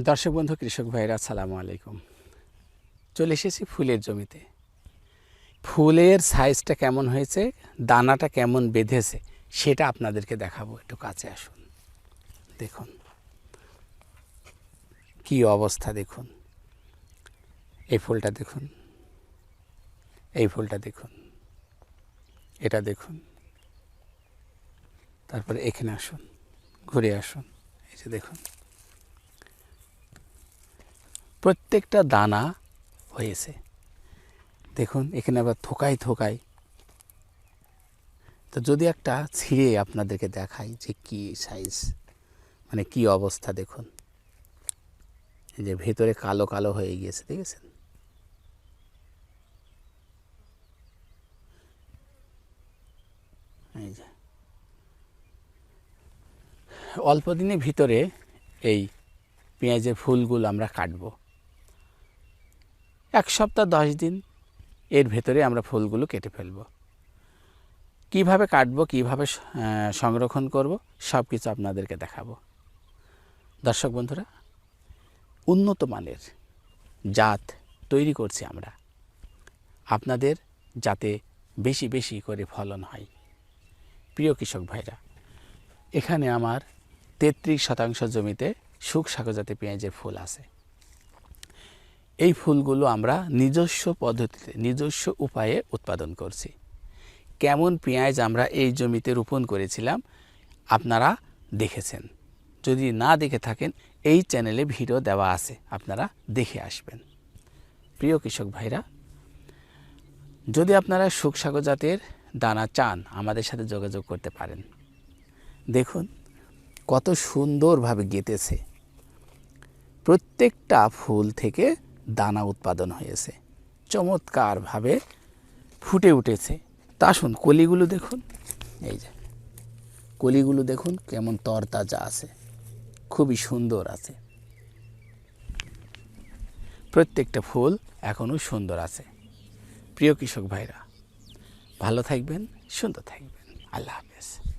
দর্শক বন্ধু, কৃষক ভাইরা আসসালামু আলাইকুম। চলে এসেছি ফুলের জমিতে। ফুলের সাইজটা কেমন হয়েছে, দানাটা কেমন বেঁধেছে, সেটা আপনাদেরকে দেখাবো। একটু কাছে আসুন। দেখুন। কি অবস্থা, দেখুন। এই ফুলটা দেখুন। এই ফুলটা দেখুন। এটা দেখুন। তারপরে এখানে আসুন, ঘুরে আসুন। এই যে দেখুন। প্রত্যেকটা দানা হয়েছে। দেখুন, এখানে আবার থোকাই থোকাই তো যদি একটা ছিঁড়ে আপনাদেরকে দেখাই যে কি সাইজ মানে কি অবস্থা, দেখুন। যে ভেতরে কালো কালো হয়ে গিয়েছে, দেখেছেন? এই যে। অল্প দিনের ভিতরে এই পেঁয়াজের ফুলগুলো আমরা কাটবো। এক সপ্তাহ দশ দিন। এর ভেতরে আমরা ফুলগুলো কেটে ফেলব। কীভাবে কাটব, কীভাবে সংরক্ষণ করব সব কিছু আপনাদেরকে দেখাবো। দর্শক বন্ধুরা, উন্নত মানের জাত তৈরি করছি আমরা। আপনাদের যাতে বেশি বেশি করে ফলন হয়। প্রিয় কৃষক ভাইরা, এখানে আমার তেত্রিশ শতাংশ জমিতে সুখ সাগজাতে পেঁয়াজের ফুল আছে। এই ফুলগুলো আমরা নিজস্ব পদ্ধতিতে, নিজস্ব উপায়ে উৎপাদন করছি। কেমন পেঁয়াজ আমরা এই জমিতে রোপণ করেছিলাম, আপনারা দেখেছেন। যদি না দেখে থাকেন, এই চ্যানেলে ভিডিও দেওয়া আছে, আপনারা দেখে আসবেন। প্রিয় কৃষক ভাইরা, যদি আপনারা সুখসাগর জাতের দানা চান, আমাদের সাথে যোগাযোগ করতে পারেন। দেখুন, কত সুন্দরভাবে গেঁথেছে প্রত্যেকটা ফুল থেকে দানা উৎপাদন হয়েছে। চমৎকারভাবে ফুটে উঠেছে। তা আসুন কলিগুলো দেখুন। এই যে, কলিগুলো দেখুন কেমন তরতাজা আছে। খুবই সুন্দর আছে। প্রত্যেকটা ফুল এখনও সুন্দর আছে। প্রিয় কৃষক ভাইরা, ভালো থাকবেন, সুন্দর থাকবেন। আল্লাহ হাফেজ।